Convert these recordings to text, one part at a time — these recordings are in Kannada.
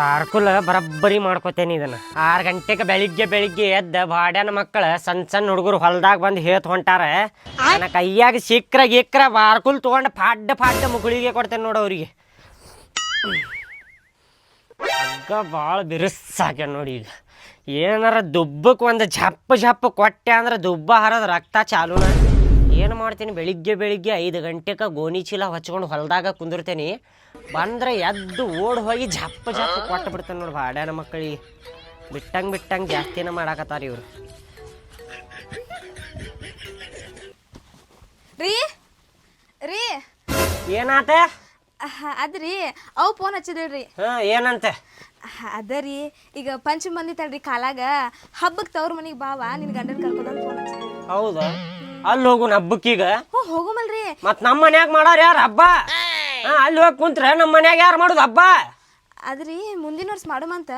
ಬಾರ್ಕುಲ್ ಬರಬ್ಬರಿ ಮಾಡ್ಕೋತೇನೆ ಇದನ್ನ. ಆರು ಗಂಟೆಗೆ ಬೆಳಿಗ್ಗೆ ಬೆಳಿಗ್ಗೆ ಎದ್ದ ಬಾಡ್ಯಾನ ಮಕ್ಕಳ ಸಣ್ಣ ಸಣ್ಣ ಹುಡುಗರು ಹೊಲ್ದಾಗ ಬಂದು ಹೇತ್ ಹೊಂಟಾರ, ನನ್ನ ಕೈಯಾಗ ಸಿಕ್ರ ಗಿಕ್ರ ಬಾರ್ಕುಲ್ ತೊಗೊಂಡು ಫಾಡ್ ಫಾಡ್ ಮುಗುಳಿಗೆ ಕೊಡ್ತೇನೆ ನೋಡು ಅವ್ರಿಗೆ. ಹಗ್ಗ ಭಾಳ ಬಿರುಸಾಗ್ಯ ನೋಡಿ ಈಗ. ಏನಾರ ದುಬ್ಬಕ್ಕೆ ಒಂದು ಝಪ್ಪ ಝಪ್ಪ ಕೊಟ್ಟೆ ಅಂದ್ರೆ ದುಬ್ಬ ಹರದ ರಕ್ತ ಚಾಲೂನ. ಏನು ಮಾಡ್ತೀನಿ? ಬೆಳಿಗ್ಗೆ ಬೆಳಿಗ್ಗೆ ಐದು ಗಂಟೆಗೆ ಗೋಣಿ ಚೀಲ ಹಚ್ಕೊಂಡು ಹೊಲದಾಗ ಕುಂದಿರ್ತೇನೆ. ಬಂದ್ರೆ ಎದ್ದು ಓಡ್ ಹೋಗಿ ಜಪ್ಪ ಜಪ್ಪ ಕೊಟ್ಟು ಬಿಡ್ತೇನೆ ನೋಡಿ ಬಾಡ್ಯಾನ ಮಕ್ಕಳಿಗೆ ಬಿಟ್ಟಂಗೆ ಬಿಟ್ಟಂಗೆ ಜಾಸ್ತಿನ ಮಾಡಾಕತ್ತಾರ ಇವ್ರು. ರೀ ರೀ. ಏನಾತ? ಅಹ್, ಅದ್ರಿ ಅವು ಫೋನ್ ಹಚ್ಚಿದ್ರಿ. ಹಾ ಏನಂತೆ? ಅದ ರೀ ಈಗ ಪಂಚಮಂದಿ ತಡ್ರಿ ಕಾಲಾಗ ಹಬ್ಬಕ್ಕೆ ತವ್ರ ಮನೆಗೆ ಬಾವಾ ನಿನ್ ಗಂಡನ ಕರ್ಕೊಂಡ್ ಫೋನ್ ಹಚ್ಚಿದ್ರಿ. ಹೌದಾ? ಅಲ್ಲಿ ಹೋಗುನ್ ಹಬ್ಬಕ್ಕೀಗ ಹೋಗಮಲ್ರಿ ಹೋಗುಮಲ್ರಿ. ಮತ್ ನಮ್ಮ ಮನ್ಯಾಗ ಮಾಡೋರ್ ಯಾರ ಹಬ್ಬ? ಹಾ, ಅಲ್ಲಿ ಹೋಗಿ ಕುಂತ್ರೆ ನಮ್ಮ ಮನ್ಯಾಗ ಯಾರು ಮಾಡೋದು ಹಬ್ಬ? ಅದ್ರಿ ಮುಂದಿನ ವರ್ಷ ಮಾಡುಮಂತ.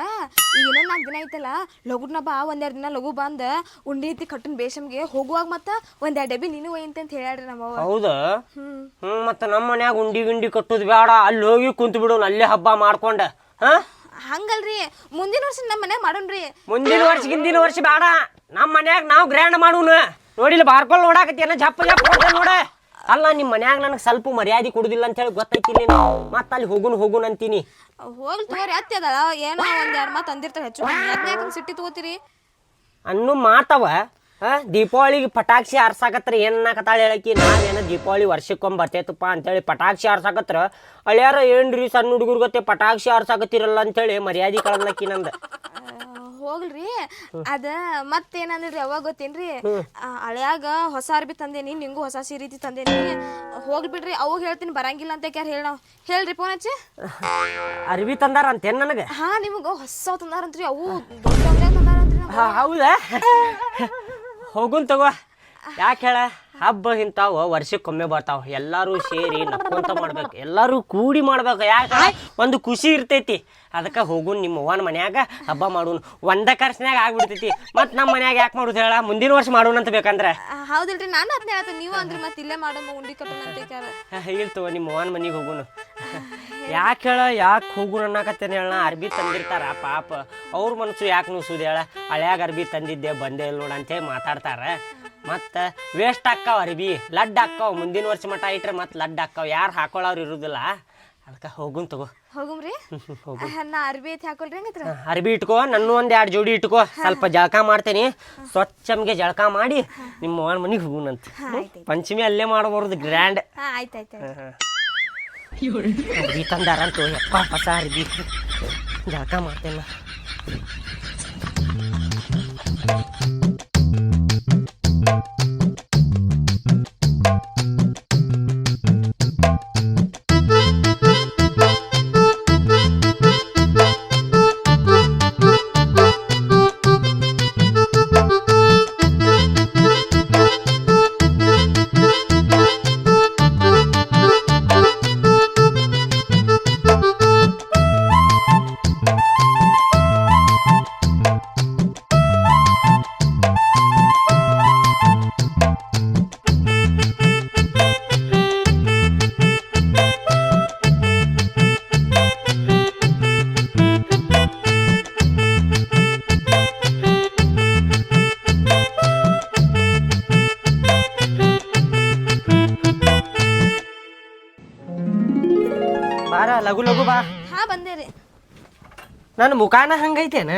ಈಗ ಏನೋ ನಾಲ್ಕು ದಿನ ಐತಲ್ಲ ಲಘುನ ಬಾ ಒಂದೆರಡು ದಿನ ಲಘು ಬಂದ ಉಂಡಿ ಐತಿ ಕಟ್ಟನ್ ಬೇಷಮ್ಗೆ ಹೋಗುವಾಗ ಮತ್ತ ಒಂದೆರಡು ಡಬ್ಬಿ ನೀನು ಒಯ್ಯಂತ ಅಂತ ಹೇಳ್ಯಾಡ್ರಿ ನಮ್ಮವ್ವ ಹೌದಾ? ಹ್ಮ್. ಮತ್ತ ನಮ್ಮ ಮನ್ಯಾಗ ಉಂಡಿ ಗಿಂಡಿ ಕಟ್ಟುದು ಬೇಡ ಅಲ್ಲಿ ಹೋಗಿ ಕುಂತು ಬಿಡು ಅಲ್ಲೇ ಹಬ್ಬ ಮಾಡ್ಕೊಂಡ. ಹಾ? ಹಂಗಲ್ರಿ ಮುಂದಿನ ವರ್ಷ ನಮ್ಮ ಮನ್ಯಾಗ ಮಾಡೋಣ್ರಿ. ಮುಂದಿನ ವರ್ಷ ಹಿಂದಿನ ವರ್ಷ ಬೇಡ ನಮ್ಮ ಮನ್ಯಾಗ ನಾವು ಗ್ರ್ಯಾಂಡ್ ಮಾಡುನು. ನೋಡಿಲ್ಲ ಬಾರ್ಕೊಳ್ ನೋಡಾಕತ್ತೇನ ಜಪ್ಪ ಜಪ್ಪ ಕೊಡ್ತೇನೆ ನೋಡ. ಅಲ್ಲ ನಿಮ್ಮ ಮನ್ಯಾಗ ನನಗೆ ಸ್ವಲ್ಪ ಮರ್ಯಾದೆ ಕೊಡುದಿಲ್ಲ ಅಂತ ಹೇಳಿ ಗೊತ್ತೈತಿ ನೀನು ಮತ್ತೆ ಅಲ್ಲಿ ಹೋಗುನ್ ಹೋಗುನ್ ಅಂತೀನಿ. ಹೋಗ್ಲಿ ತಗೋರಿ ಅತ್ತೆ ಅದಲ್ಲ ಏನೋ ಒಂದ್ ಎರಡು ಮಾತು ಅಂದಿರ್ತಾರೆ ಹೆಚ್ಚು ಯಾಕೆ ಸಿಟ್ಟಿ ತಗೋತೀರಿ? ಅನ್ನು ಮಾತವ. ದೀಪಾವಳಿಗೆ ಪಟಾಕ್ಷಿ ಆರ್ಸಾಕತ್ರ ಏನ್ ಕತಾಳ ಹೇಳಕಿ? ನಾವೇನ ದೀಪಾವಳಿ ವರ್ಷಕ್ಕೊಮ್ಮೆ ಬರ್ತೈತಪ್ಪ ಅಂತೇಳಿ ಪಟಾಕ್ಷಿ ಆರ್ಸಾಕತ್ರ. ಅಳ್ಯಾರ ಏನ್ರಿ ಸಣ್ಣ ಹುಡುಗರು ಗೊತ್ತೆ ಪಟಾಕ್ಷಿ ಆರ್ಸಾಕತ್ತಿರಲ್ಲ ಅಂತೇಳಿ ಮರ್ಯಾದೆ ಕಳದ್ಲಕ್ಕಿ ನಂದ. ಹೋಗ್ಲ್ರಿ. ಅದ ಮತ್ತೇನಂದ್ರಿ ಯಾವಾಗ ಗೊತ್ತೇನ್ರಿ? ಆ, ಹಳ್ಯಾಗ ಹೊಸ ಅರ್ಬಿ ತಂದೇನಿ ನಿಂಗೂ ಹೊಸ ಸೀರೀತಿ ತಂದೇನಿ. ಹೋಗ್ಬಿಡ್ರಿ ಅವಾಗ ಹೇಳ್ತೀನಿ ಬರಂಗಿಲ್ಲ ಅಂತ ಯಾರು ಹೇಳ ಹೇಳ್ರಿ ಫೋನ್ ಹಚ್ಚಿ. ಅರ್ಬಿ ತಂದಾರ ಅಂತೇನ್ ನನಗೆ? ಹಾ ನಿಮಗ ಹೊಸ ತಂದಾರಂತ್ರಿ ಅವು ದೊಡ್ಡ ಅಂಗಡ್ಯಾಗ ತಂದಾರಂತ್ರಿ ನಮ್ಗ್. ಹಾ, ಹೌದಾ? ಹೋಗುನ್ ತಗೋ. ಯಾಕೆ ಹೇಳ? ಹಬ್ಬ ಇಂತಾವ ವರ್ಷಕ್ಕೊಮ್ಮೆ ಬರ್ತಾವ. ಎಲ್ಲಾರು ಸೇರಿ ನಕ್ಕೊಂತ ಮಾಡ್ಬೇಕು. ಎಲ್ಲರೂ ಕೂಡಿ ಮಾಡ್ಬೇಕು. ಯಾಕೆ? ಒಂದು ಖುಷಿ ಇರ್ತೈತಿ. ಅದಕ್ಕೆ ಹೋಗುನ್ ನಿಮ್ಮ ಅವ್ವನ ಮನ್ಯಾಗ ಹಬ್ಬ ಮಾಡೋನು. ಒಂದ ಖರ್ಚಿನಾಗ ಆಗ್ಬಿಡ್ತೈತಿ. ಮತ್ ನಮ್ಮ ಮನ್ಯಾಗ ಯಾಕೆ ಮಾಡುದು ಹೇಳ? ಮುಂದಿನ ವರ್ಷ ಮಾಡೋಣ ಅಂತ ಬೇಕಂದ್ರೆ. ಹೌದಿಲ್ರಿ ನಾನು ಅದನ್ನ ಹೇಳ್ತೀನಿ. ನೀವು ಅಂದ್ರೆ ಮತ್ತೆ ಇಲ್ಲೇ ಮಾಡಮ್ಮ ಉಂಡಿ ನಿಮ್ಮ ಅವ್ವನ ಮನೆಗೆ ಹೋಗುನು. ಯಾಕೆ ಹೇಳ? ಯಾಕೆ ಹೋಗುಣ ಅನ್ನಕತ್ತೇನೆ ಹೇಳ? ಅರ್ಬಿ ತಂದಿರ್ತಾರ ಪಾಪ. ಅವ್ರ ಮನಸ್ಸು ಯಾಕೆ ನುಸುದು ಹೇಳ? ಹಳ್ಯಾಗ ಅರ್ಬಿ ತಂದಿದ್ದೆ ಬಂದೇ ಇಲ್ಲ ನೋಡ ಅಂತೇಳಿ ಮಾತಾಡ್ತಾರ. ಮತ್ತು ವೇಸ್ಟ್ ಆಕ್ಕಾವ ಅರಿಬಿ. ಲಡ್ ಆಕ್ಕಾವ ಮುಂದಿನ ವರ್ಷ ಮಟ ಇಟ್ರೆ ಮತ್ತೆ ಲಡ್ ಆಕ್ಕಾವ ಯಾರು ಹಾಕೊಳ್ಳೋರು ಇರುದಿಲ್ಲ. ಅದಕ್ಕೆ ಹೋಗುನ್ ತಗೋ. ಹೋಗುಮ್ರಿ? ನಾ ಅರ್ಬಿ ಐತಿ ಹಾಕೊಳ್ರಿ ಹಂಗತ್ರ ಅರ್ಬಿ ಇಟ್ಕೋ. ನನ್ನ ಒಂದು ಎರಡು ಜೋಡಿ ಇಟ್ಕೋ. ಸ್ವಲ್ಪ ಜಳಕ ಮಾಡ್ತೇನೆ. ಸ್ವಚ್ಛಮ್ಗೆ ಜಳಕ ಮಾಡಿ ನಿಮ್ಮ ಮಗನ ಮನೆಗೆ ಹೋಗುನಂತ ಪಂಚಮಿ ಅಲ್ಲೇ ಮಾಡಬಾರ್ದು ಗ್ರ್ಯಾಂಡ್ ಅರ್ಬಿ ತಂದಾರಂತು. ಯಪ್ಪ ಹೊಸ ಅರ್ಬಿ. ಜಳಕ ಮಾಡ್ತೇನೆ. ನನ್ನ ಮುಖಾನ ಹಂಗೈತೇನ?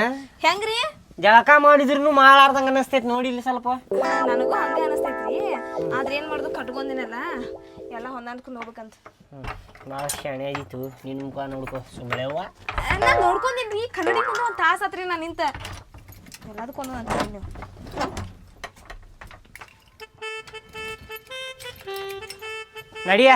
ಹೆಂಗ್ರಿ? ಜಳಕ ಮಾಡಿದ್ರು ಮಾಡಾರ್ದಂಗ ಅನಸ್ತೈತಿ ನೋಡಿ ಇಲ್ಲಿ ಸ್ವಲ್ಪ. ನನಗೂ ಹಂಗೆ ಅನಸ್ತೈತಿ ಆದ್ರೆ ಏನ್ ಮಾಡುದು? ಕಟ್ಕೊಂಡಿನಲ್ಲ ಎಲ್ಲ ಹೊಂದಾಣ್ಕೊಂಡು ಹೋಗ್ಬೇಕಂತ ಭಾಳ ಶಾಣೆ ಆಗಿತ್ತು. ನಿನ್ನ ಮುಖ ನೋಡ್ಕೊ ಸುಮ್ಮನೆ ನಾ ನೋಡ್ಕೊಂದಿನ್ರಿ ಕನ್ನಡಿ ಮುಂದೆ ಒಂದು ತಾಸು ಆತ್ರಿ ನಾನು ನಿಂತ. ಎಲ್ಲದಕ್ಕೊಂದು ಅಂತ ನೀವು ನಡಿಯ.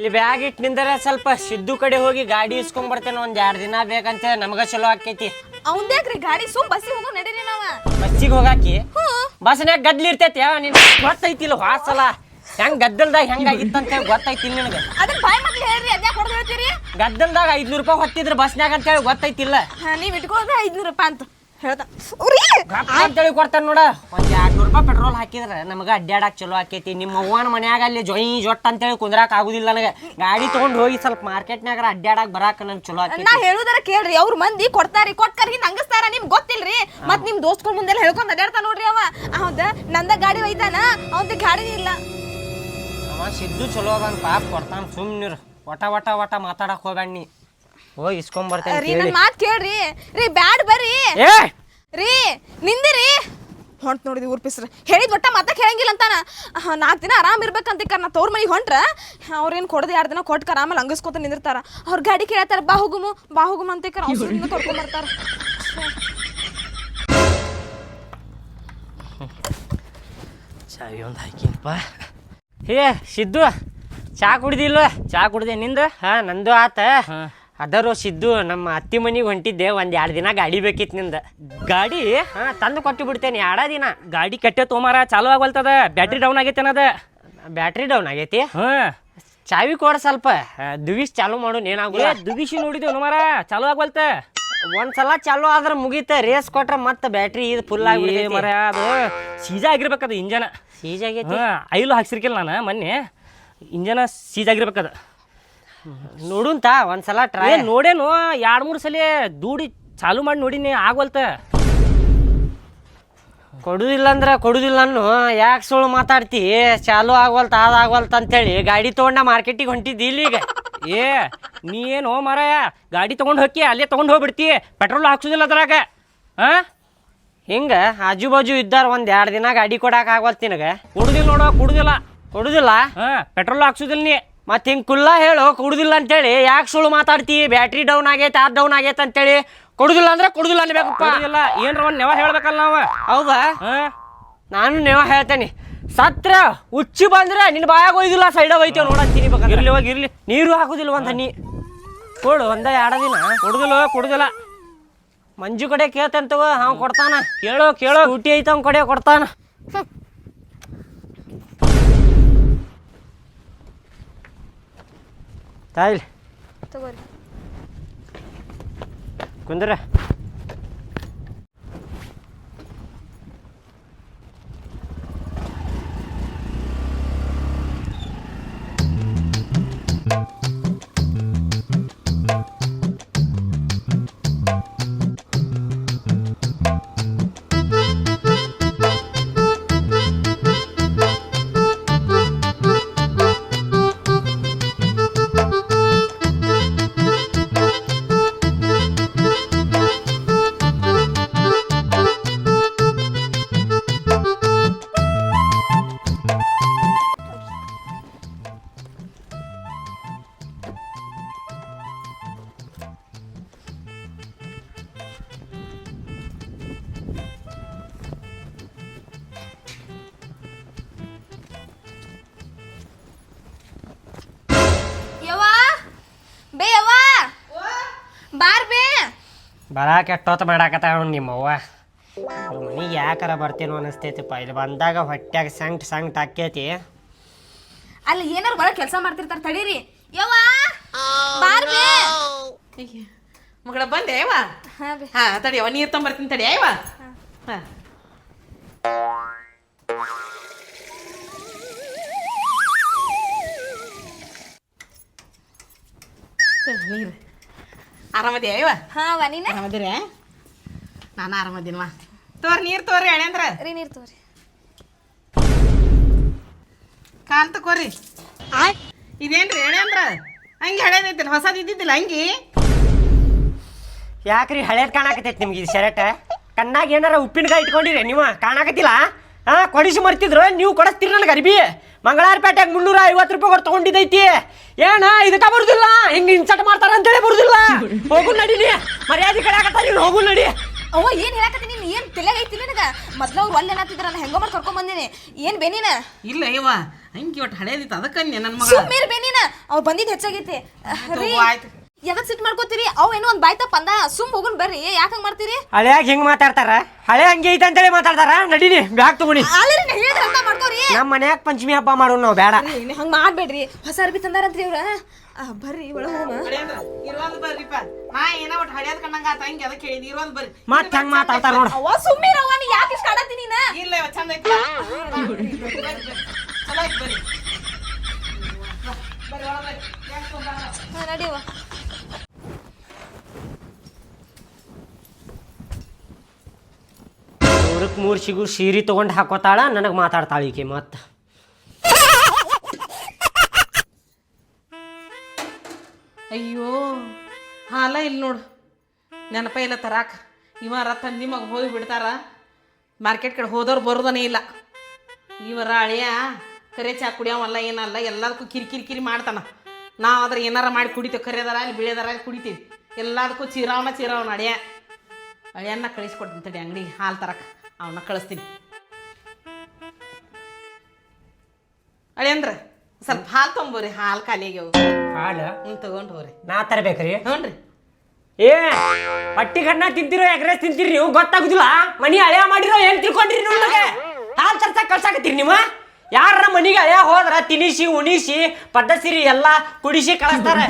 ಇಲ್ಲಿ ಬ್ಯಾಗ್ ಇಟ್ಟು ನಿಂದರೆ ಸ್ವಲ್ಪ ಸಿದ್ದು ಕಡೆ ಹೋಗಿ ಗಾಡಿ ಇಸ್ಕೊಂಡ್ ಬರ್ತೇನೆ ಒಂದ್ ಎರಡು ದಿನ ಬೇಕಂತ ನಮಗ ಚಲೋ ಆಕೈತಿ. ಅವಂದ್ಯಾಕ್ರಿ ಗಾಡಿ ಸುಮ್ ಬಸ್ಸಿಗೆ ಹೋಗೋ ನಡೀರಿ ನಾವ? ಬಸ್ಸಿಗೆ ಹೋಗಾಕಿ? ಬಸ್ನ್ಯಾಗ ಗದ್ಲಿ ಇರ್ತೈತಿ ನಿನ್ ಗೊತ್ತೈತಿಲ್ಲ ವಾಸಲ? ಹೆಂಗ್ ಗದ್ದಲ್ದಾಗ ಹೆಂಗಾಗಿತ್ತಂತ ಹೇಳಿ ಗೊತ್ತೈತಿಲ್ಲ ನಿನಗೆ. ಅದಕ್ಕೆ ಬಾಯ್ ಮಕ್ಳು ಹೇಳ್ರಿ ಅದ್ಯಾಕೆ ಹೊಡೆದು ಹೇಳ್ತೀರಿ ಗದ್ದಲ್ದಾಗ ಐದ್ನೂರು ರೂಪಾಯಿ ಹೊತ್ತಿದ್ರ ಬಸ್ನ್ಯಾಗ ಅಂತ ಹೇಳಿ ಗೊತ್ತೈತಿಲ್ಲ. ಹಾ ನೀವು ಇಟ್ಕೊಳ್ಳೋದು ಐದ್ನೂರು ರೂಪಾಯಿ ಅಂತ. ಹೇಳ್ದ. ಅಂತೇಳಿ ಕೊಡ್ತಾನೆ ನೋಡ. ಒಂದ್ ಎರಡ್ ನೂರು ರೂಪಾಯಿ ಪೆಟ್ರೋಲ್ ಹಾಕಿದ್ರೆ ನಮಗೆ ಅಡ್ಡಾಡಕ್ ಚಲೋ ಆಕೈತಿ. ನಿಮ್ಮ ಅವ್ವನ ಮನ್ಯಾಗ ಅಲ್ಲಿ ಜೊಯಿ ಜೊಟ್ ಅಂತೇಳಿ ಕುಂದ್ರಾಕ್ ಆಗುದಿಲ್ಲ ನನಗೆ. ಗಾಡಿ ತಗೊಂಡ್ ಹೋಗಿ ಸ್ವಲ್ಪ ಮಾರ್ಕೆಟ್ನಾಗ ಅಡ್ಡಾಡಕ್ ಬರಾಕ ನನ್ ಚಲೋ ಆಕೈತಿ. ನಾ ಹೇಳುದಾರ ಕೇಳ್ರಿ ಅವ್ರ ಮಂದಿ ಕೊಡ್ತಾರಿ ಕೊಟ್ಕರ್ ನಂಗಸ್ತಾರ ನಿಮ್ ಗೊತ್ತಿಲ್ರಿ. ಮತ್ ನಿಮ್ ದೋಸ್ತ್ಗಳ ಮುಂದೆಲ್ಲ ಹೇಳ್ಕೊಂಡ್ ಅಡ್ಯಾಡ್ತಾ ನೋಡ್ರಿ ಅವ ಹೌದ? ನಂದ ಗಾಡಿ ಒಯ್ತಾನ ಅವಂದ ಗಾಡಿ ಇಲ್ಲ. ಅವ ಸಿದ್ದು ಚಲೋ ಅದಾನ ಪಾಪ ಕೊಡ್ತಾನ ಸುಮ್ನಿರು. ಒಟ ಒಟ ಒಟ ಮಾತಾಡಕ್ ಹೋಗ್ಬೇಡ ನೀ. ಹೋಗಿ ಇಸ್ಕೊಂಡ್ ಬರ್ತೇನೆ ರೀ ನನ್ ಮಾತ್ ಕೇಳ್ರಿ. ರೀ ಬ್ಯಾಡ್ ಬರ್ರಿ. ಏ! ರೀ ನಿಂದಿರಿ. ಹೊಂಟ್ ನೋಡಿದ್ವಿ ಊರ್ ಪಿಸ್ರ. ಹೇಳಿದ್ ಒಟ್ಟ ಮತ್ತೆ ಕೇಳಂಗಿಲ್ಲ ಅಂತಾನ. ನಾಲ್ಕು ದಿನ ಆರಾಮ್ ಇರ್ಬೇಕಂತ ನಾ ತವ್ರ ಮನೆಗೆ ಹೊಂಟ್ರ ಅವ್ರೇನು ಕೊಡದೆ ಎರಡು ದಿನ ಕೊಟ್ಕರ ಆಮೇಲೆ ಹಂಗಸ್ಕೊತ ನಿಂದಿರ್ತಾರ. ಅವ್ರ ಗಾಡಿ ಕೇಳತ್ತಾರ ಬಾ ಹೋಗುಮು ಬಾ ಹೋಗುಮು ಅಂತ ಕರ್ಕೊಂಡ್ ಬರ್ತಾರ. ಚಾವಿ ಒಂದು ಹಾಕಿನಪ್ಪ ಹೇ ಸಿದ್ದು ಚಾ ಕುಡ್ದಿಲ್ವ? ಚಾ ಕುಡ್ದೆ ನಿಂದು? ಹಾ ನಂದು ಆತ. ಅದರೋ ಸಿದ್ದು ನಮ್ಮ ಅತ್ತಿ ಮನಿಗೆ ಹೊಂಟಿದ್ದೆ ಒಂದು ಎರಡು ದಿನ ಗಾಡಿ ಬೇಕಿತ್ತು ನಿಂದ. ಗಾಡಿ? ಹಾಂ ತಂದು ಕೊಟ್ಟು ಬಿಡ್ತೇನೆ ಎರಡ ದಿನ. ಗಾಡಿ ಕಟ್ಟೆ ತೋಮಾರ ಚಾಲು ಆಗವಲ್ತದ. ಬ್ಯಾಟ್ರಿ ಡೌನ್ ಆಗೈತೆ ಅನ್ನದ ಬ್ಯಾಟ್ರಿ ಡೌನ್ ಆಗೈತಿ? ಹಾಂ. ಚಾವಿ ಕೊಡ ಸ್ವಲ್ಪ. ದುಗಿಸ್ ಚಾಲು ಮಾಡು ಏ ಏನಾಗುಲ್ಲ ದುಗಿಸಿ ನೋಡಿದೆವು ನೋಮಾರ ಚಾಲು ಆಗವಲ್ತ? ಒಂದ್ಸಲ ಚಾಲು ಆದ್ರೆ ಮುಗೀತ ರೇಸ್ ಕೊಟ್ರೆ ಮತ್ತೆ ಬ್ಯಾಟ್ರಿ ಇದು ಫುಲ್ ಆಗಿ ಮರ ಅದು ಸೀಜಾ ಆಗಿರ್ಬೇಕದ ಇಂಜನ. ಸೀಜ್ ಆಗೈತಿ? ಹಾ ಐಲು ಹಾಕ್ಸಿರ್ಕಿಲ್ಲ ನಾನು ಮೊನ್ನೆ. ಇಂಜನ ಸೀಜ್ ಆಗಿರ್ಬೇಕದ. ನೋಡುಂತ ಒಂದ್ಸಲ ಟ್ರೈ ನೋಡೇನು? ಎರಡ್ ಮೂರು ಸಲ ದೂಡಿ ಚಾಲು ಮಾಡಿ ನೋಡಿನಿ ಆಗವಲ್ತ ಕೊಡುದಿಲ್ಲ ಅಂದ್ರೆ ಕೊಡುದಿಲ್ಲ ಅನ್ನು ಯಾಕೆ ಸುಳ್ಳು ಮಾತಾಡ್ತಿ? ಚಾಲು ಆಗವಲ್ತ ಅದ ಆಗವಲ್ತ ಅಂತೇಳಿ ಗಾಡಿ ತಗೊಂಡ ಮಾರ್ಕೆಟಿಗೆ ಹೊಂಟಿದ್ದಿ ಇಲ್ಲಿ ಈಗ. ಏ ನೀ ಏನು ಮಾರಾಯ? ಗಾಡಿ ತಗೊಂಡ್ ಹೋಗಿ ಅಲ್ಲೇ ತಗೊಂಡ್ ಹೋಗ್ಬಿಡ್ತಿ. ಪೆಟ್ರೋಲ್ ಹಾಕ್ಸುದಿಲ್ಲ ಅದ್ರಾಗ. ಹಾ ಹಿಂಗ ಆಜು ಬಾಜು ಇದ್ದಾರ ಒಂದ್ ಎರಡ್ ದಿನ ಗಾಡಿ ಕೊಡಾಕ ಆಗವಲ್ತ ನಿನಗ. ಕುಡುದಿಲ್ಲ ನೋಡೋ ಕುಡುದಿಲ್ಲ. ಕೊಡುದಿಲ್ಲ? ಹಾ ಪೆಟ್ರೋಲ್ ಹಾಕ್ಸುದಿಲ್ಲ ನೀ. ಮತ್ ಹಿಂಗೆ ಕುಲ್ಲ ಹೇಳು ಕೊಡುದಿಲ್ಲ ಅಂತೇಳಿ. ಯಾಕೆ ಸುಳ್ಳು ಮಾತಾಡ್ತಿ? ಬ್ಯಾಟ್ರಿ ಡೌನ್ ಆಗೈತೆ ಆ ಡೌನ್ ಆಗೈತೆ ಅಂತೇಳಿ. ಕೊಡುದಿಲ್ಲ ಅಂದ್ರೆ ಕೊಡುದಿಲ್ಲ ಅನ್ಬೇಕಪ್ಪ. ಇಲ್ಲ ಏನ್ರ ಒಂದು ನೆವ ಹೇಳ್ಬೇಕಲ್ಲ ನಾವು. ಹೌದಾ? ನಾನು ನೆವ ಹೇಳ್ತೇನೆ. ಸತ್ರ ಉಚ್ಚಿ ಬಂದ್ರೆ ನಿನ್ನ ಬಾಯಾಗ ಒಯ್ದಿಲ್ಲ ಸೈಡ್ ಒಯ್ತೇವೆ ನೋಡಂತೀನಿ ಇರ್ಲಿ ಹೋಗಿ ಇರ್ಲಿ. ನೀರು ಹಾಕುದಿಲ್ಲ ಒಂದು ಹನಿ. ಕೊಡು ಒಂದ ಎರಡ ದಿನ. ಕೊಡುದಿಲ್ಲ ಕೊಡುದಿಲ್ಲ. ಮಂಜು ಕಡೆ ಕೇಳ್ತಂತವ ಅವ್ನು ಕೊಡ್ತಾನ. ಕೇಳೋ ಕೇಳೋ. ಹುಟ್ಟಿ ಐತೆ ಅವ್ನ ಕಡೆ ಕೊಡ್ತಾನ. ತಾಯಿಲ್. ತಗೋರಿ. ಕುಂದ್ರ ಎಷ್ಟೊತ್ತು ಮಾಡಾಕತ್ತಾವ ನಿಮ್ಮವ್ವ? ಮನೆಗೆ ಯಾಕಾರ ಬರ್ತೇನೋ ಅನಿಸ್ತೈತಿಪ್ಪ ಇಲ್ಲಿ ಬಂದಾಗ ಹೊಟ್ಯಾಗ ಸಂಕ್ಟ್ ಸಂಕ್ಟ್ ಹಾಕೈತಿ ಅಲ್ಲಿ ಏನಾರು ಬರೋ ಕೆಲಸ ಮಾಡ್ತಿರ್ತಾರೆ ತಡೀರಿ. ಯವ್ವ? ಬಾರ್ಬಿ ಮಗಳ ಬಂದೆ ಅಯ್ಯವ ಹಾ ಬೇ. ಹಾ ತಡಿಯವ ನೀರ್ ತೊಂಬರ್ತೀನಿ ತಡಿ ಅಯ್ಯವ ಹಾ. ನೀರು. ಆರಾಮದಿ ಅಯ್ಯವ ಹಾ ವ ನೀನ? ಆರಾಮದಿರ ನಾನು ಆರಾಮದಿನವ ತೋರ್ ನೀರು ತೋರಿ ಅಣ್ಯಂದ್ರ ರೀ ನೀರು ತಗೋರಿ ಕಾಲ್ ತಕೋರಿ. ಇದೇನ್ರಿ ಅಣ್ಯಂದ್ರ ಹಂಗೆ ಹಳೇದೈತಿಲ್ಲ ಹೊಸದ್ ಇದ್ದಿದ್ದಿಲ್ಲ ಹಂಗೆ ಯಾಕ್ರಿ ಹಳೇದ್ ಕಾಣಾಕತೈತಿ ನಿಮ್ಗೆ ಇದು ಶರ್ಟ್? ಕಣ್ಣಾಗ ಏನಾರ ಉಪ್ಪಿನಕಾಯಿ ಇಟ್ಕೊಂಡಿರಿ ನೀವು ಕಾಣಾಕತ್ತಿಲ್ಲ? ಹಾ ಕೊಡಿಸಿ ಮರ್ತಿದ್ರು. ನೀವು ಕೊಡಿಸ್ತೀರಿ ನನಗೆ ಅರ್ಬಿ. ಮಂಗಳಾರಪೇಟೆಗೆ ಮುನ್ನೂರ ಐವತ್ತು ರೂಪಾಯಿ ಕೊಟ್ಟು ತಗೊಂಡಿದ್ದೈತಿ. ಏನ ಇದಕ್ಕ ಬರುದಿಲ್ಲ. ಹಿಂಗ್ ಇನ್ಸಲ್ಟ್ ಮಾಡ್ತಾರ ಅಂತೇಳಿ ಬರುದಿಲ್ಲ. ಹೋಗು ನಡೀನಿ ಮರ್ಯಾದೆ ಕಡೆ ನೀನು ಹೋಗು ನಡಿ. ಅವ ಏನ್ ಹೇಳಕತ್ತಿ ನೀನ್? ಏನ್ ತಲೆ ಐತಿ ನಿನಗ? ಮೊದ್ಲು ಅವ್ರು ಒಲ್ಲೆ ನಾನು ಹೆಂಗೋ ಮಾಡಿ ಕರ್ಕೊಂಡ್ ಬಂದಿನಿ. ಏನ್ ಬೇನಿನ ಇಲ್ಲ ಅಯ್ಯವ ಹಂಗೆ ಒಟ್ಟು ಹಳೇದಿತ್ತು? ಅದಕ್ಕೆ ನನ್ನ ಮಗ. ಸುಮ್ಮೀರ್ ಬೇನಿನ ಅವ್ರು ಬಂದಿದ್ದು ಹೆಚ್ಚಾಗೈತಿ. ಆಯ್ತು. ಯಾವಾಗ ಸಿಟ್ ಮಾಡ್ಕೋತೀರಿ? ಅವ್ ಏನೋ ಒಂದ್ ಬಾಯ್ತಪ್ಪ ಅಂದ. ಸುಮ್ ಹೋಗುನ್ ಬರ್ರಿ. ಯಾಕ ಹಂಗ್ ಮಾಡ್ತೀರಿ? ಹಳ್ಯಾಗ ಹೆಂಗ್ ಮಾತಾಡ್ತಾರ? ಹಳೆ ಹಂಗೆ ಐತೆ ಅಂತೇಳಿ ಮಾತಾಡ್ತಾರ? ನಡೀನಿ ಬ್ಯಾಗ್ ತಗೋಣಿ ಅಲ್ಲರಿ ನಾ ಹೇಳಿದ್ರ ಅಂತ ಮಾಡ್ಕೋರಿ? ನಮ್ಮ ಮನ್ಯಾಗ ಪಂಚಮಿ ಹಬ್ಬ ಮಾಡೋಣ ನಾವು ಬೇಡ ರೀ, ನೀವ್ ಹಂಗ್ ಮಾಡ್ಬೇಡ್ರಿ. ಹೊಸ ಅರ್ಬಿ ತಂದಾರಂತ್ರಿ ಇವ್ರ. ಆ, ಬರ್ರಿ ಒಳಗೆ ಹೋಗೋಣ ಅಳಿಯಂದ್ರ ಇರುವಂದ್ ಬರ್ರಿಪ್ಪ. ನಾ ಏನೋ ಒಟ್ಟು ಹಳಿಯದ್ ಕಣ್ಣಂಗ ಆತ ಹಿಂಗೆ ಅದಕ್ಕೆ ಹೇಳಿದ್? ಇರುವಂದ್ ಬರ್ರಿ. ಮತ್ತೆ ಹೆಂಗ್ ಮಾತಾಡ್ತಾರ ನೋಡ. ಅವ ಸುಮ್ಮನಿರವ್ವ ನೀ ಯಾಕೆ ಇಷ್ಟ ಆಡತ್ತೀನಿ ನೀನ? ಇಲ್ಲ ಇವ ಚಂದ ಐತಿ ಚಲೋ ಐತಿ ಬರ್ರಿ. ಬರ್ರಿ ಒಳಗ್ ಬರ್ರಿ. ಯಾಕ್ ತೊಗೊಂಬಾರ? ಹಾ, ನಡಿಯವ್ವ ಮೂರಕ್ಕೆ ಮೂರು ಸಿಗು ಸೀರೆ ತೊಗೊಂಡು ಹಾಕೋತಾಳ, ನನಗೆ ಮಾತಾಡ್ತಾಳೆ ಈಕೆ ಮತ್ತೆ ಅಯ್ಯೋ, ಹಾಲ ಇಲ್ಲಿ ನೋಡು. ನೆನಪ ಇಲ್ಲ ತರಾಕ. ಇವರ ತಂದಿ ಮಗ ಹೋಗಿ ಬಿಡ್ತಾರ. ಮಾರ್ಕೆಟ್ ಕಡೆ ಹೋದವ್ರು ಬರೋದನೇ ಇಲ್ಲ. ಇವರ ಅಳಿಯ ಕರೆ ಚಾ ಕುಡಿಯವಲ್ಲ, ಏನಲ್ಲ, ಎಲ್ಲದಕ್ಕೂ ಕಿರಿಕಿರಿ ಕಿರಿ ಮಾಡ್ತಾನ. ನಾವು ಆದ್ರೆ ಏನಾರ ಮಾಡಿ ಕುಡಿತೇವೆ. ಕರೆದಾರ ಅಲ್ಲಿ ಬಿಳಿದಾರ ಅಲ್ಲಿ ಕುಡಿತೀವಿ. ಎಲ್ಲದಕ್ಕೂ ಚೀರಾವನ ಚೀರಾವನ ಅಳಿಯ ಅಳಿಯನ್ನ ಕಳಿಸ್ಕೊಡ್ತೀನಿ ತಡಿ ಅಂಗಡಿ ಹಾಲು ತರಕ. ಅವನ್ನ ಕಳಿಸ್ತೀನಿ. ಅಳಿಯಂದ್ರ ಸ್ವಲ್ಪ ಹಾಲು ತೊಂಬೋರಿ ಹಾಲು ಖಾಲಿಗೆ ಹಾಲು? ಹ್ಞೂ ತಗೊಂಡು ಹೋಗ್ರಿ. ನಾ ತರಬೇಕ್ರಿ. ಹ್ಞೂ ರೀ ಏ ಪಟ್ಟಿ ಕಣ್ಣ ತಿಂತಿರೋ ಎಗ್ರೆಸ್ ತಿಂತೀರಿ ನೀವು ಗೊತ್ತಾಗುದಿಲ್ಲ. ಮನಿ ಹಳೆಯ ಮಾಡಿರೋ ಏನ್ ತಿಳ್ಕೊಂಡ್ರಿ ನಿಮಗೆ? ಹಾಲು ತರ್ಸಕ್ ಕಳ್ಸಾಕತ್ತೀರಿ ನೀವು? ಯಾರ ಮನಿಗೆ ಹಳೆಯ ಹೋದ್ರ ತಿನಿಸಿ ಉಣಿಸಿ ಪಡ್ಡಸಿರಿ ಎಲ್ಲ ಕುಡಿಸಿ ಕಳಿಸ್ತಾರ.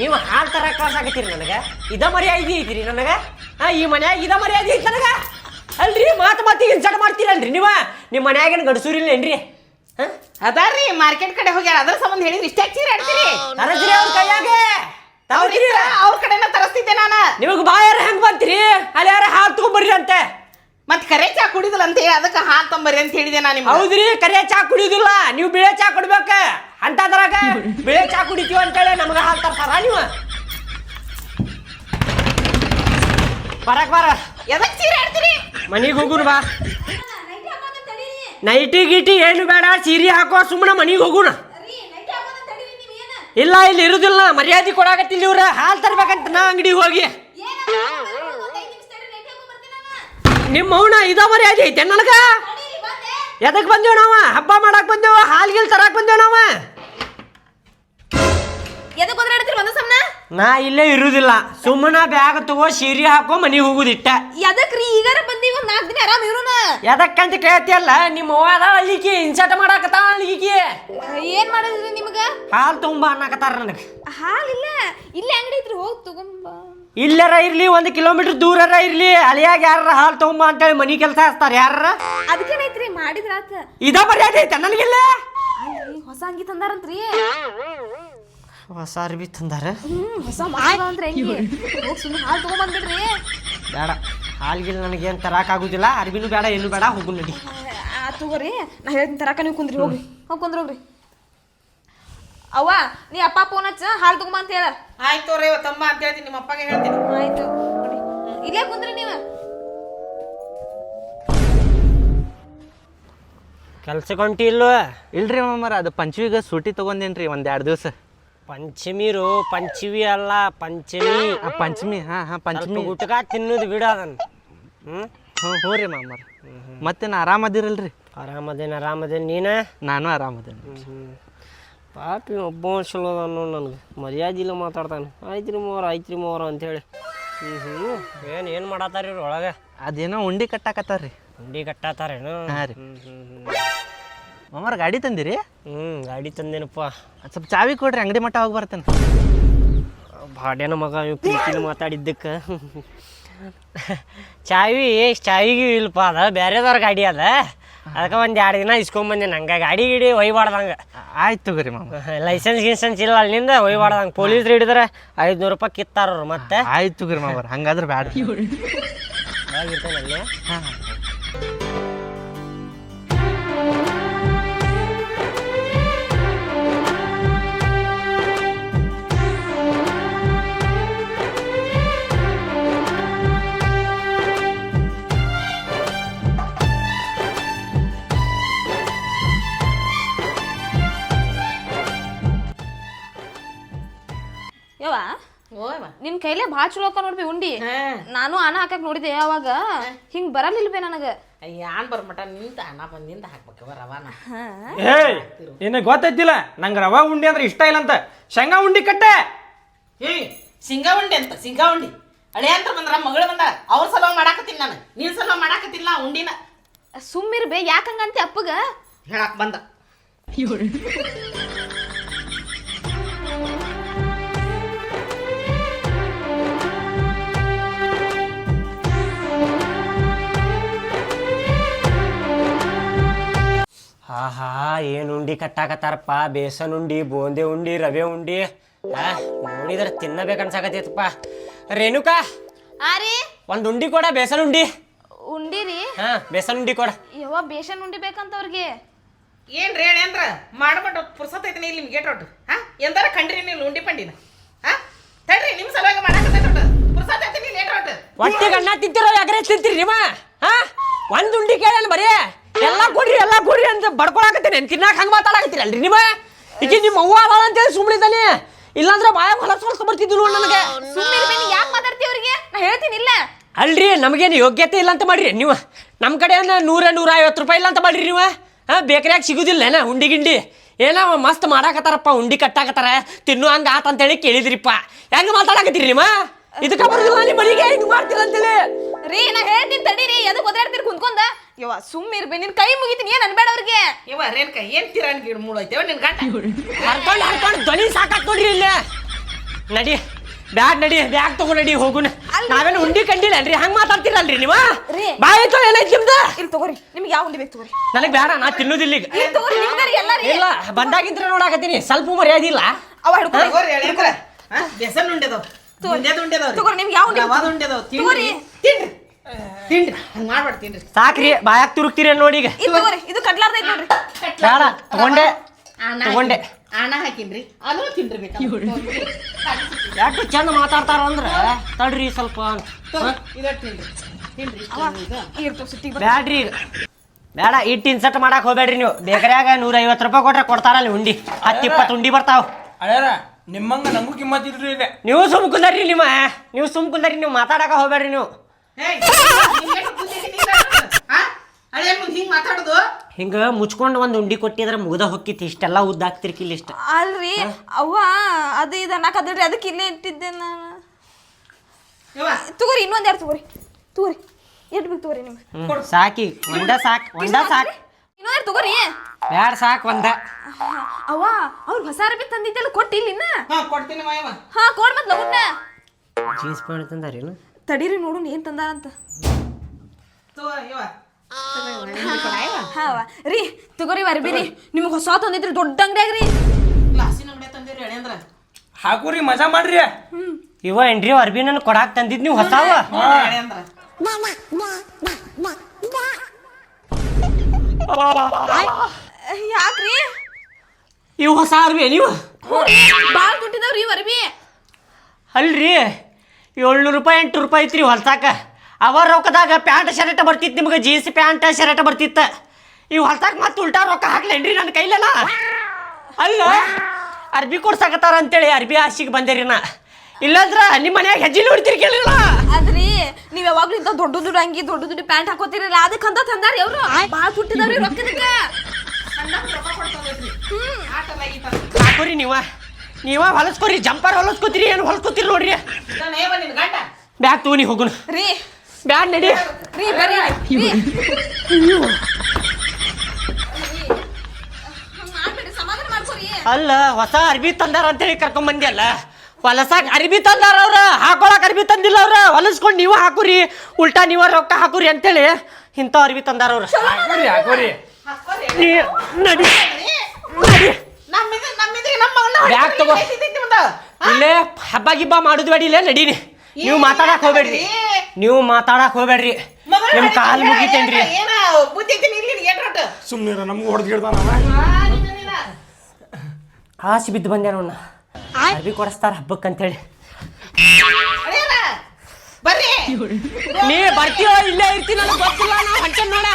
ನೀವು ಹಾಲು ತರ ಕಳ್ಸಾಕತ್ತೀರಿ ನನಗೆ? ಇದ ಮರ್ಯಾದೆ ಐತಿರಿ ನನಗೆ? ಹಾ ಈ ಮನ್ಯಾಗ ಇದ ಮರ್ಯಾದೆ ಐತಿ ನನಗ? ಅಲ್ರಿ ಮಾತು ಮಾತಿಗೆ ಜಡ ಮಾಡ್ತೀರಲ್ರಿ ನೀವು? ನಿಮ್ಮ ಮನ್ಯಾಗೇನು ಗಡ್ಸೂರಿಲ್ಲ ಏನ್ರಿ? ಹಾ? ಅದಾರ್ರಿ ಮಾರ್ಕೆಟ್ ಕಡೆ ಹೋಗ್ಯಾರ ಅದ್ರ ಸಂಬಂಧ ಹೇಳಿದ್ರಿ ಇಷ್ಟ ಚೀರ ಆಡ್ತೀರಿ ತರಸ್ರಿ ಅವ್ರ ಕೈಯಾಗೆ. ಅವ್ರ ಕಡೆನ ತರಿಸ್ತಿದ್ದೆ ನಾನು. ನಿಮಗೆ ಬಾಯಾರ ಹೆಂಗ್ ಬಂತೀರಿ? ಅಲ್ಲಿ ಯಾರ ಹಾಲು ತಗೊಂಬರ್ರಿ ಅಂತೆ. ಮತ್ತೆ ಕರೆ ಚಾ ಕುಡಿದಿಲ್ಲ ಅಂತ ಹೇಳಿ ಅದಕ್ಕೆ ಹಾಲು ತಗೊಂಬರಿ ಅಂತ ಹೇಳಿದೆ ನಾನು ನಿಮ್ಗೆ. ಹೌದ್ರಿ ಕರಿಯ ಚಾ ಕುಡಿಯುದಿಲ್ಲ ನೀವು ಬಿಳೆ ಚಾ ಕುಡ್ಬೇಕ? ಅಂತದ್ರಾಗ ಬಿಳೆ ಚಾ ಕುಡಿತೀವಿ ಅಂತೇಳಿ ನಮ್ಗೆ ಹಾಲು ತರ್ತಾರ ನೀವು. ಬರಕ್ ಬರ. ಎದಕ್ ಆಡ್ತೀರಿ? ಮನಿಗೆ ಹೋಗುಣ ಬಾ. ನೈಟಿ ಗಿಟಿ ಏನು ಬೇಡ ಸೀರೆ ಹಾಕೋ ಸುಮ್ಮನೆ ಮನೆಗೆ ಹೋಗುಣ ಇಲ್ಲ ಇಲ್ಲಿ ಇರುದಿಲ್ಲ ಮರ್ಯಾದೆ ಕೊಡಾಕತ್ತಿಲ್ಲ ಇವ್ರ. ಹಾಲು ತರ್ಬೇಕಂತ ನಾ ಅಂಗಡಿ ಹೋಗಿ. ನಿಮ್ಮ ಮೌನ ಇದ ಮರ್ಯಾದೆ ಐತೆ ನನಗ? ಎದಕ್ ಬಂದೇವ್ ನಾವ? ಹಬ್ಬ ಮಾಡಕ್ ಬಂದೇವ ಹಾಲ್ಗಿಲ್ ತರಕ್ ಬಂದೇವ್ ನಾವ? ಎದಕ್ಕೆ ಬಂದ್ರೆ ಒಂದ ಸಮನ? ನಾ ಇಲ್ಲೇ ಇರುದಿಲ್ಲ. ಸುಮ್ಮನ ಬ್ಯಾಗ್ ತಗೋ ಸೀರೆ ಹಾಕೋ ಮನೆಗೆ ಹೋಗುದಿಟ್ಟ. ಎದಕ್ರಿ ಈಗಾರ ಬಂದಿ ಒಂದ್ ನಾಲ್ಕು ದಿನ ಆರಾಮ್ ಇರೋಣ ಎದಕ್ಕಂತ ಕೇಳ್ತಿಯಲ್ಲ ನಿಮ್ಮ ಅವ್ವ ಅಲ್ಲಿಗೆ ಇನ್ಸರ್ಟ್ ಮಾಡಾಕತ್ತಾಳ ಅಲ್ಲಿಗೆ ಏನ್ ಮಾಡಿದ್ರಿ ನಿಮ್ಗ? ಹಾಲು ತಗೊಂಬ ಅನ್ನಕತ್ತಾರ ನನಗೆ. ಇಲ್ಲ ಇಲ್ಲೇ ಅಂಗಡಿ ಐತ್ರಿ ಹೋಗಿ ತಗೊಂಬ ಇಲ್ಲರ ಇರ್ಲಿ ಒಂದು ಕಿಲೋಮೀಟರ್ ದೂರರ ಇರ್ಲಿ ಅಲಿಯಾಗ ಯಾರ ಹಾಲು ತಗೊಂಬ ಅಂತೇಳಿ ಮನಿ ಕೆಲಸ ಹಚ್ತಾರ ಯಾರ ಅದಕ್ಕೇನೈತ್ರಿ ಮಾಡಿದ್ರಾತ ಇದ ಮರ್ಯಾದೆ ಐತೆ ನನಗಿಲ್ಲ? ಹೊಸ ಅಂಗಿ ತಂದಾರಂತ್ರಿ. ಹೊಸ ಅರ್ಬಿ ತಂದಾರ. ಹೊಸ ಮಾಡ ಅಂದ್ರೆ ಹೆಂಗಿ? ಹೋಗಿ ಸುಮ್ಮನೆ ಹಾಲು ತಗೊಂಬಂದ್ಬಿಡ್ರಿ. ಬೇಡ. ಹಾಲ್ಗಿಲ್ ನನಗೇನು ತರಾಕಾಗುದಿಲ್ಲ ಅರ್ಬಿನೂ ಬೇಡ ಏನು ಬೇಡ ಹೋಗು ನಡಿ. ಆ ತಗೋರಿ. ನಾ ಹೇಳ್ತೀನಿ ತರಾಕ ನೀವು ಕುಂದ್ರಿ ಹೋಗ್ರಿ. ಹೋಗಿ ಕುಂದ್ರಿ ಹೋಗ್ರಿ. ಅವ್ವ ನೀ ಅಪ್ಪ ಫೋನ್ ಹಚ್ಚ ಹಾಲು ತಗೊಂಬ ಅಂತ ಹೇಳ. ಆಯ್ತು ರೀ ತಮ್ಮ ಅಂತ ಹೇಳ್ತೀನಿ ನಿಮ್ಮ ಅಪ್ಪಗೆ ಹೇಳ್ತೀನಿ. ಆಯ್ತು ನೋಡಿ ಇಲ್ಲೇ ಕುಂದ್ರಿ ನೀವು. ಕೆಲ್ಸಕ್ಕೆ ಹೊಂಟಿ ಇಲ್ವ? ಇಲ್ರಿ ಮಮ್ಮರ ಅದು ಪಂಚಮಿಗೆ ಸೂಟಿ ತಗೊಂಡೇನ್ರಿ ಒಂದ್ ಎರಡು ದಿವಸ ಪಂಚಮಿರು ಪಂಚಮಿ ಅಲ್ಲ ಪಂಚಮಿ. ಆ ಪಂಚಮಿ ಹಾ ಹಾ ಪಂಚಮಿ. ಸ್ವಲ್ಪ ಗುಟ್ಕ ತಿನ್ನೋದು ಬಿಡ ಅದನ್ನ. ಹ್ಮ್? ಹ್ಞೂ ಹ್ಞೂ ರೀ ಮಾಮರ. ಮತ್ತೇನು ಆರಾಮದಿರಲ್ರಿ ಆರಾಮದೇನ ಆರಾಮದೇನ ನೀನ? ನಾನು ಆರಾಮದೇನೆ ಹ್ಮ್ ಪಾಪಿ ಒಬ್ಬ ಚಲೋ ನೋಡಿ ನನಗೆ. ಮರ್ಯಾದೆ ಇಲ್ಲ ಮಾತಾಡ್ತಾನೆ. ಆಯ್ತು ರೀ ಮೋರ ಆಯ್ತು ರೀ ಮೋರ ಅಂತೇಳಿ. ಹ್ಞೂ ಹ್ಞೂ ಏನು ಏನು ಮಾಡತ್ತಾರ ಇವ್ರು ಒಳಗೆ? ಅದೇನೋ ಉಂಡಿ ಕಟ್ಟಾಕತ್ತಾರ್ರಿ. ಉಂಡಿ ಕಟ್ಟಾತಾರೇನು? ಹ್ಮ್ ರೀ. ಹ್ಞೂ ಹ್ಞೂ ಹ್ಞೂ ಮಾಮರ ಗಾಡಿ ತಂದಿರಿ? ಹ್ಞೂ ಗಾಡಿ ತಂದೇನಪ್ಪ. ಸ್ವಲ್ಪ ಚಾವಿ ಕೊಡ್ರಿ ಅಂಗಡಿ ಮಟ್ಟ ಹೋಗಿ ಬರ್ತೇನೆ. ಭಾಡ್ಯನ ಮಗ ಪ್ರೀತಿನ ಮಾತಾಡಿದ್ದಕ್ಕೆ. ಚಾವಿ ಚಾವಿಗೂ ಇಲ್ಲಪ್ಪ ಅದ ಬೇರೆದವ್ರ ಗಾಡಿ ಅದ. ಅದಕ್ಕೆ ಒಂದು ಎರಡು ದಿನ ಇಸ್ಕೊಂಬಂದೆ ನಂಗೆ ಗಾಡಿ ಗಿಡಿ ಒಯ್ಬಾರ್ದಂಗೆ. ಆಯ್ತು ತಗೋರಿ ಮಾಮ. ಲೈಸೆನ್ಸ್ ಗಿನ್ಸೆನ್ಸ್ ಇಲ್ಲ ಅಲ್ಲಿಂದ ಒಯ್ಬಾರ್ದಂಗೆ. ಪೊಲೀಸ್ರು ಹಿಡಿದ್ರೆ ಐದುನೂರು ರೂಪಾಯಿ ಕಿತ್ತಾರ ಮತ್ತೆ. ಆಯ್ತು ತಗೋರಿ ಮಾಮ ಹಂಗಾದ್ರೆ ಬ್ಯಾಡ ಹಾ. ಕೈಲೇ ಭಾಳ ಚಲೋ ಅಕ್ಕ ನೋಡ್ಬಿ ಉಂಡಿ. ನಾನು ಅನ್ನ ಹಾಕಕ್ ನೋಡಿದೆ ಅವಾಗ ಹಿಂಗ್ ಬರಲಿಲ್ವೆ ನನಗ. ಯಾನ್ ಬರ್ಮಟ ನಿಂತ ಅನ ಬಂದಿಂದ ಹಾಕ್ಬೇಕವ ರವಾನ. ಏಯ್ ನಿನಗೆ ಗೊತ್ತೈತಿಲ್ಲ ನಂಗೆ ರವಾ ಉಂಡಿ ಅಂದ್ರೆ ಇಷ್ಟ ಇಲ್ಲ ಅಂತ. ಶೇಂಗಾ ಉಂಡಿ ಕಟ್ಟೆ. ಏ ಸಿಂಗಾ ಉಂಡಿ ಅಂತ ಸಿಂಗಾ ಉಂಡಿ. ಅಳೆ ಅಂತ ಬಂದ್ರ ಮಗಳು ಬಂದ ಅವ್ರ ಸಲ ಮಾಡಾಕತ್ತೀನಿ ನಾನು. ನೀನ್ ಸಲ ಮಾಡಾಕತ್ತಿಲ್ಲ ಉಂಡಿನ. ಸುಮ್ಮಿರ್ಬೆ ಯಾಕಂಗಂತೆ ಅಪ್ಪಗ? ಹೇಳಕ್ ಬಂದ. ಆಹಾ ಏನು ಉಂಡಿ ಕಟ್ಟಾಕತ್ತಾರಪ್ಪ? ಬೇಸನ್ ಉಂಡಿ ಬೂಂದಿ ಉಂಡಿ ರವೆ ಉಂಡಿ. ಆ ನೋಡಿದ್ರೆ ತಿನ್ನಬೇಕನ್ಸಾಕತ್ತೈತಪ್ಪ ರೇಣುಕಾ ಆ ರೀ. ಒಂದು ಉಂಡಿ ಕೊಡ ಬೇಸನ್ ಉಂಡಿ. ಉಂಡಿರಿ ಹಾ ಬೇಸನ್ ಉಂಡಿ ಕೊಡ. ಯವ್ವ ಬೇಷನ್ ಉಂಡಿ ಬೇಕಂತ ಅವ್ರಿಗೆ ಏನ್ ರೀ ಅಂದ್ರ? ಮಾಡ್ಬಿಟ್ಟು ಪುರ್ಸತ್ ಐತಿ ಇಲ್ಲಿ ನಿಮ್ಗೆ ಒಟ್ಟು ಹಾ ಎಂದಾರ ಕಂಡ್ರಿ ನೀವು ಉಂಡಿ ಪಂಡಿನ? ಹಾ ತಡ್ರಿ ನಿಮ್ ಸಲುವಾಗಿ ಮಾಡಕತ್ತೈತಿ ಒಟ್ಟು ಪುರ್ಸತ್ ಐತಿ ನೀವು ಲೇಟ್ ಒಟ್ಟು ಹೊಟ್ಟಿಗೆ ಅನ್ನ ತಿಂತಿರೋ ಯಾಕ್ರೆ ತಿಂತೀರಿ ನಿಮ್ಮ ಹಾ ಒಂದ್ ಉಂಡಿ ಕೇಳಲ್ಲ ಬರೀ. ಎಲ್ಲಾ ಕೊಡ್ರಿ ಎಲ್ಲಾ ಕೊಡ್ರಿ ಅಂತ ಬಡ್ಕೊಳಕತ್ತೀನಿ. ತಿನ್ನಾಕ ಹಂಗ ಮಾತಾಡಕತ್ತೀರಿ ಅಲ್ರಿ ನೀವ? ಈಗ ನಿಮ್ಮ ಅವ್ವ ಅದಾಳ ಅಂತೇಳಿ ಸುಮ್ಮನಿದ್ದಾನೆ ಇಲ್ಲಾಂದ್ರೆ ಬಾಯ ಹೊಲಸ್ ಹೊಲಸ್ ಬರ್ತಿದ್ರು ನನಗೆ. ಯಾಕೆ ಮಾತಾಡ್ತಿ ಅವ್ರಿಗೆ? ನಾ ಹೇಳ್ತೀನಿ ಇಲ್ಲ. ಅಲ್ರಿ ನಮಗೇನು ಯೋಗ್ಯತೆ ಇಲ್ಲ ಅಂತ ಮಾಡ್ರಿ ನೀವು. ನಮ್ಮ ಕಡೆ ನೂರ ನೂರ ಐವತ್ತು ರೂಪಾಯಿ ಇಲ್ಲ ಅಂತ ಮಾಡ್ರಿ ನೀವು. ಹಾಂ ಬೇಕರಿಯಾಗ ಸಿಗುದಿಲ್ಲ ಏನ ಉಂಡಿ ಗಿಂಡಿ? ಏನೋ ಮಸ್ತ್ ಮಾಡಾಕತ್ತಾರಪ್ಪ ಉಂಡಿ ಕಟ್ಟಾಕತ್ತಾರ. ತಿನ್ನು ಹಂಗ ಆತ ಅಂತೇಳಿ ಕೇಳಿದ್ರಿಪ್ಪ. ಹೆಂಗೆ ಮಾತಾಡಕತ್ತೀರಿ ನಿಮ್ಮ ಇದಕ್ಕೆ ಬರೋದಿಲ್ಲ ನಿಮ್ಮ ಮನೆಗೆ ಹಿಂಗ್ ಮಾಡ್ತೀರ ಅಂತೇಳಿ. ರೀ ನಾ ಹೇಳ್ತೀನಿ ತಡೀರಿ ಎದಕ್ಕೆ ಒದಾಡ್ತೀರಿ ಕುಂತ್ಕೊಂಡ? ಯವ್ವ ಸುಮ್ಮನೆ ಇರ್ಬೇ ನಿನ್ ಕೈ ಮುಗಿತೀನಿ ಏನ್ ಅನ್ಬೇಡ ಅವ್ರಿಗೆ? ಇವ ಕೈ ಏನ್ ತಿರಾನ್ ಗಿಡ ಮೂಳೈತೇವ ನಿನ್ ಗಂಟ ಹರ್ಕೊಂಡು ಹರ್ಕೊಂಡು ಧ್ವನಿ ಸಾಕಾತ್ ನೋಡ್ರಿ ಇಲ್ಲೇ. ನಡಿ ಬ್ಯಾಗ್ ನಡಿ ಬ್ಯಾಗ್ ತಗೋ ನಡಿ ಹೋಗುನ. ನಾವೇನು ಉಂಡಿ ಕಂಡಿಲ್ಲ ಅಲ್ರಿ ಹಂಗ್ ಮಾತಾಡ್ತೀರಲ್ರಿ ನೀವ? ರೀ. ಬಾಯ್ತು ಏನೈತಿ ನಿಮ್ದು? ಇಲ್ಲಿ ತಗೋರಿ ನಿಮ್ಗೆ ಯಾವ ಉಂಡಿ ಬೇಕು ತಗೋರಿ? ನನಗೆ ಬೇಡ ನಾ ತಿನ್ನೋದಿಲ್ಲ ಈಗ. ಇಲ್ಲಿ ತಗೋರಿ ನಿಮ್ಗರಿ ಇಲ್ಲ ಬಂದಾಗಿದ್ರೆ ನೋಡಾಕತ್ತೀನಿ. ಸ್ವಲ್ಪ ಮರ್ಯಾದೆ ಇಲ್ಲ. ಅವ ಹಿಡ್ಕೊಂಡು ತಗೋರಿ ಬೆಸನ್ ಉಂಡೆದವ್. ಉಂಡೆದ ಉಂಡೆದವ್ ತಗೋರಿ, ನಿಮ್ಗೆ ಯಾವ ಉಂಡೆ ತಗೋರಿ. ತಿನ್ರಿ. ತಿನ್ರಿ ಹಂಗ ಮಾಡ್ಬೇಡ ತಿನ್ರಿ ಸಾಕ್ರಿ ಬಾಯಾಗ ತುರುಕ್ತೀರಿ ನೋಡಿ ಈಗ. ಇದು ತಗೋರಿ ಇದು ಕಟ್ಲಾರ್ದೈತಿ ನೋಡ್ರಿ. ಬೇಡ ತಗೊಂಡೆ ತಗೊಂಡೆ. ಆಣ ಹಾಕಿನ್ರಿ. ಅದನ್ನು ತಿನ್ರಿ ಬೇಕಾದ್ರೆ ಯಾಕೆ ಚಂದ ಮಾತಾಡ್ತಾರ ಅಂದ್ರ? ತಡ್ರಿ ಸ್ವಲ್ಪ. ಇದ ತಿನ್ರಿ. ತಿನ್ರಿ ಇದು. ಇರ್ತು ಸಿಟ್ಟಿಗೆ ಬ್ಯಾಡ್ರಿ ಈಗ. ಬೇಡ ಇಟ್ಟು ಇನ್ಸರ್ಟ್ ಮಾಡಕ್ ಹೋಗ್ಬೇಡ್ರಿ ನೀವು. ಬೇಕರಿಯಾಗ ನೂರ ಐವತ್ತು ರೂಪಾಯಿ ಕೊಟ್ರೆ ಕೊಡ್ತಾರಲ್ಲ ಉಂಡಿ. ಹತ್ತು ಇಪ್ಪತ್ತು ಉಂಡಿ ಬರ್ತಾವ. ಅಳ್ಯಾರ ನಿಮ್ಮಂಗ ನಮಗೂ ಕಿಮ್ಮತ್ ಇಲ್ರಿ ಈಗ ನೀವು ಸುಮ್ ಕುಂದರ್ರಿ ನಿಮ್ಮ ನೀವು ಸುಮ್ ಕುಂದರ್ರಿ ನೀವು ಮಾತಾಡಕ ಹೋಗ್ಬೇಡ್ರಿ ನೀವು. ಹಿಂಗ್ ಮಾತಾಡೋದು? ಹಿಂಗ ಮುಚ್ಕೊಂಡು ಒಂದು ಉಂಡಿ ಕೊಟ್ಟಿದ್ರೆ ಮುಗ್ದ ಹೊಕ್ಕಿತ್ತು. ಇಷ್ಟೆಲ್ಲ ಉದ್ದಾಕ್ತಿರ್ಕಿಲ್ಲ ಇಷ್ಟ ಅಲ್ರಿ ಅವ್ವ ಅದು ಇದು ಅನ್ನಕದ್ರಿ ಅದಕ್ಕೆ ಇಲ್ಲೇ ಇಟ್ಟಿದ್ದೆ ನಾನು. ತಗೋರಿ ಇನ್ನೊಂದ್ ಎರಡು ತಗೋರಿ? ತಗೋರಿ ಎಷ್ಟು ಬೇಕು ತಗೋರಿ ನಿಮ್ಗೆ? ಸಾಕಿ ಒಂದ ಸಾಕ್ ಒಂದ ಸಾಕ್. ಇನ್ನೊಂದ್ ತಗೋರಿ? ಬ್ಯಾಡ ಸಾಕ್ ಒಂದ? ಅವ್ವ ಅವ್ರು ಹೊಸ ಬಿ ತಂದಿದ್ದೆಲ್ಲ ಕೊಟ್ಟಿಲ್ಲ ಇನ್ನ? ಹಾ ಕೊಡ್ತೀನಿ ಮಾಯವ ಹಾ ಕೊಡ್ ಮತ್ ಲಗುನ್ನ ಜೀನ್ಸ್ ಪ್ಯಾಂಟ್ ತಂದಾರೇನು? ತಡೀರಿ ನೋಡು ಏನು ತಂದಾರಂತ ತಗೋ ಯವ್ವ ಹಾ ಅವ್ವ ರೀ ತಗೋರಿ ಅರ್ಬಿ ರೀ. ನಿಮ್ಗೆ ಹೊಸ ತಂದಿದ್ರಿ ದೊಡ್ಡ ಅಂಗಡಿಯಾಗ ರೀ ಗ್ಲಾಸಿನ ಅಂಗಡಿ ತಂದಿರಿ ಎಳೆಂದ್ರ ಹಾಕುರಿ ಮಜಾ ಮಾಡ್ರಿ. ಇವ ಏನ್ರಿ ಅರ್ಬಿ ನನ್ ಕೊಡಾಕ್ ತಂದಿದ್ ನೀವು ಹೊಸಾವ? ಯಾಕ್ರಿ? ಇವು ಹೊಸ ಅರ್ಬಿ ನೀವು ಭಾಳ ದುಡ್ಡಿದವ್ರಿ ಅರ್ಬಿ. ಅಲ್ರಿ. ಏಳ್ನೂರು ರೂಪಾಯಿ ಎಂಟು ರೂಪಾಯಿ ಐತ್ರಿ ಹೊಲ್ಸಾಕ. ಅವ ರೊಕ್ಕದಾಗ ಪ್ಯಾಂಟ್ ಶರ್ಟ್ ಬರ್ತಿತ್ತು ನಿಮ್ಗೆ ಜೀನ್ಸ್ ಪ್ಯಾಂಟ್ ಶರ್ಟ್ ಬರ್ತಿತ್ತು. ಈ ಹೊಲ್ಸಾಕ ಮತ್ತೆ ಉಲ್ಟಾ ರೊಕ್ಕ ಹಾಕ್ಲೇನ್ರಿ ನನ್ನ ಕೈಲೆಲ್ಲ ಅಲ್ಲ. ಅರ್ಬಿ ಕೊಡ್ಸಾಕತ್ತಾರ ಅಂತೇಳಿ ಅರ್ಬಿ ಆಸಿಗೆ ಬಂದೇರಿ ನಾ. ಇಲ್ಲಂದ್ರ ನಿಮ್ಮ ಮನ್ಯಾಗ ಹೆಜ್ಜೆ ನೋಡ್ತಿರಿ ಕೇಳಿಲ್ಲ? ಅದ್ರಿ ನೀವ್ ಯಾವಾಗ್ಲೂ ಇಂತ ದೊಡ್ಡ ದೊಡ್ಡ ಅಂಗಿ ದೊಡ್ಡ ದೊಡ್ಡ ಪ್ಯಾಂಟ್ ಹಾಕೋತಿರಲ್ಲ ಅದಕ್ಕೆ ಅಂತ ತಂದಾರಿ ಅವ್ರು. ಭಾಳ ದುಡ್ಡಿದಾವ್ರಿ ರೊಕ್ಕದಕ್ಕ. ಹಾಕೋರಿ ನೀವ. ನೀವ ಹೊಲಸ್ಕೋರಿ ಜಂಪರ್ ಹೊಲಸ್ಕೋತೀರಿ ಏನು ಹೊಲಸ್ಕೋತೀರಿ ನೋಡ್ರಿ. ನೀ ಬ್ಯಾಗ್ ತಗೋನಿ ಹೋಗುಣ. ರೀ. ಬ್ಯಾಗ್ ನಡಿ. ರೀ ಬರ್ರಿ. ಅಲ್ಲ ಹೊಸ ಅರ್ಬಿ ತಂದಾರ ಅಂತೇಳಿ ಕರ್ಕೊಂಡ್ ಬಂದಿ ಅಲ್ಲ ಹೊಲಸಾಕ್ ಅರ್ಬಿ ತಂದಾರ ಅವ್ರ ಹಾಕೊಳಕ್ ಅರ್ಬಿ ತಂದಿಲ್ಲ ಅವ್ರ. ಹೊಲಸ್ಕೊಂಡು ನೀವು ಹಾಕುರಿ ಉಲ್ಟಾ ನೀವ ರೊಕ್ಕ ಹಾಕುರಿ ಅಂತೇಳಿ ಇಂಥ ಅರ್ಬಿ ತಂದಾರ ಅವ್ರ. ನೀ ನಡಿ. ನಡಿ. ಬ್ಯಾಗ್ ತಗೋ. ಇಲ್ಲೇ ಹಬ್ಬ ಗಿಬ್ಬ ಮಾಡುದು ಬೇಡಿ ಇಲ್ಲೇ ನಡೀನಿ. ನೀವು ಮಾತಾಡಕ್ ಹೋಗ್ಬೇಡ್ರಿ. ನೀವು ಮಾತಾಡಕ್ ಹೋಗ್ಬೇಡ್ರಿ. ನಿಮ್ ಕಾಲ್ ಮುಗಿತೇನ್ರಿ. ಸುಮ್ಮನೆ ನಮ್ಗೆ ಹೊಡೆದು ಗಿಡ್ದಾನ ಆಸಿ ಬಿದ್ದು ಬಂದೆ ನೋಡ ಅರ್ಬಿ ಕೊಡಿಸ್ತಾರ ಹಬ್ಬಕ್ಕೆ ಅಂತೇಳಿ. ನೀ ಬರ್ತೀಯೋ ಇಲ್ಲೇ ಇರ್ತೀನಿ ನನಗೆ ಗೊತ್ತಿಲ್ಲ ನಾನು ಹಂಚನ್ ನೋಡ.